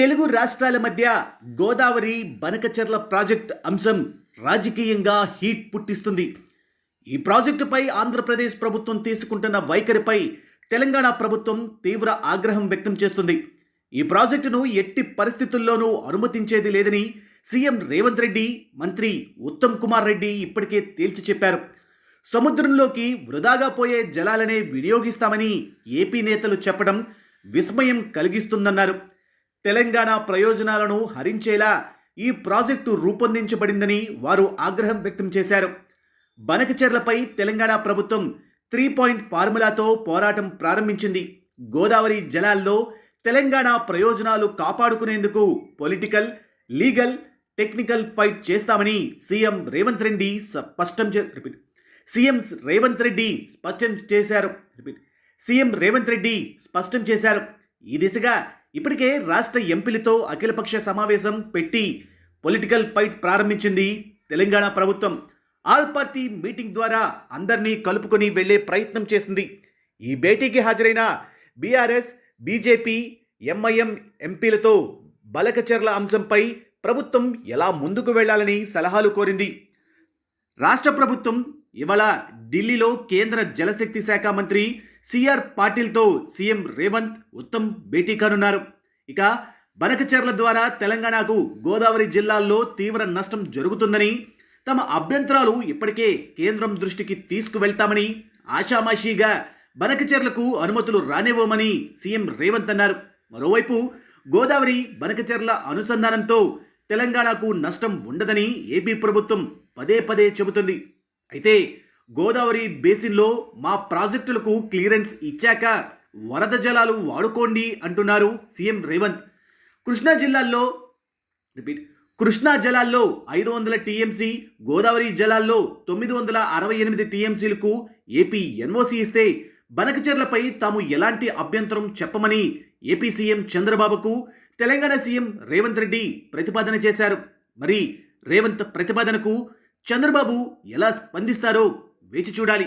తెలుగు రాష్ట్రాల మధ్య గోదావరి బనకచెర్ల ప్రాజెక్ట్ అంశం రాజకీయంగా హీట్ పుట్టిస్తుంది. ఈ ప్రాజెక్టుపై ఆంధ్రప్రదేశ్ ప్రభుత్వం తీసుకుంటున్న వైఖరిపై తెలంగాణ ప్రభుత్వం తీవ్ర ఆగ్రహం వ్యక్తం చేస్తుంది. ఈ ప్రాజెక్టును ఎట్టి పరిస్థితుల్లోనూ అనుమతించేది లేదని సీఎం రేవంత్ రెడ్డి మంత్రి ఉత్తమ్ కుమార్ రెడ్డి ఇప్పటికే తేల్చి చెప్పారు. సముద్రంలోకి వృధాగా పోయే జలాలనే వినియోగిస్తామని ఏపీ నేతలు చెప్పడం విస్మయం కలిగిస్తుందన్నారు. తెలంగాణ ప్రయోజనాలను హరించేలా ఈ ప్రాజెక్టు రూపొందించబడిందని వారు ఆగ్రహం వ్యక్తం చేశారు. బనకచెర్లపై తెలంగాణ ప్రభుత్వం త్రీ పాయింట్ ఫార్ములాతో పోరాటం ప్రారంభించింది. గోదావరి జలాల్లో తెలంగాణ ప్రయోజనాలు కాపాడుకునేందుకు పొలిటికల్ లీగల్ టెక్నికల్ ఫైట్ చేస్తామని సీఎం రేవంత్ రెడ్డి స్పష్టం చే రిపీట్. సీఎం రేవంత్ రెడ్డి స్పష్టం చేశారు. రిపీట్. సీఎం రేవంత్ రెడ్డి స్పష్టం చేశారు. ఈ దిశగా ఇప్పటికే రాష్ట్ర ఎంపీలతో అఖిలపక్ష సమావేశం పెట్టి పొలిటికల్ ఫైట్ ప్రారంభించింది తెలంగాణ ప్రభుత్వం. ఆల్ పార్టీ మీటింగ్ ద్వారా అందరినీ కలుపుకొని వెళ్ళే ప్రయత్నం చేసింది. ఈ భేటీకి హాజరైన బీఆర్ఎస్ బీజేపీ ఎంఐఎం ఎంపీలతో బలకచర్ల అంశంపై ప్రభుత్వం ఎలా ముందుకు వెళ్ళాలని సలహాలు కోరింది. రాష్ట్ర ప్రభుత్వం ఇవాళ ఢిల్లీలో కేంద్ర జలశక్తి శాఖ మంత్రి సిఆర్ పాటిల్తో సీఎం రేవంత్ ఉత్తమ్ భేటీ కానున్నారు. ఇక బనకచర్ల ద్వారా తెలంగాణకు గోదావరి జిల్లాల్లో తీవ్ర నష్టం జరుగుతుందని తమ అభ్యంతరాలు ఇప్పటికే కేంద్రం దృష్టికి తీసుకువెళ్తామని ఆషామాషీగా బనకచెర్లకు అనుమతులు రానివ్వమని సీఎం రేవంత్ అన్నారు. మరోవైపు గోదావరి బనకచెర్ల అనుసంధానంతో తెలంగాణకు నష్టం ఉండదని ఏపీ ప్రభుత్వం పదే పదే చెబుతుంది. అయితే గోదావరి బేసిన్లో మా ప్రాజెక్టులకు క్లియరెన్స్ ఇచ్చాక వరద జలాలు వాడుకోండి అంటున్నారు సీఎం రేవంత్. కృష్ణా జిల్లాల్లో రిపీట్ కృష్ణా జలాల్లో ఐదు వందల టీఎంసీ గోదావరి జలాల్లో తొమ్మిది వందల అరవై ఎనిమిది టీఎంసీలకు ఏపీ ఎన్ఓసి ఇస్తే బనకచర్లపై తాము ఎలాంటి అభ్యంతరం చెప్పమని ఏపీ సీఎం చంద్రబాబుకు తెలంగాణ సీఎం రేవంత్ రెడ్డి ప్రతిపాదన చేశారు. మరి రేవంత్ ప్రతిపాదనకు చంద్రబాబు ఎలా స్పందిస్తారో వేచి చూడాలి.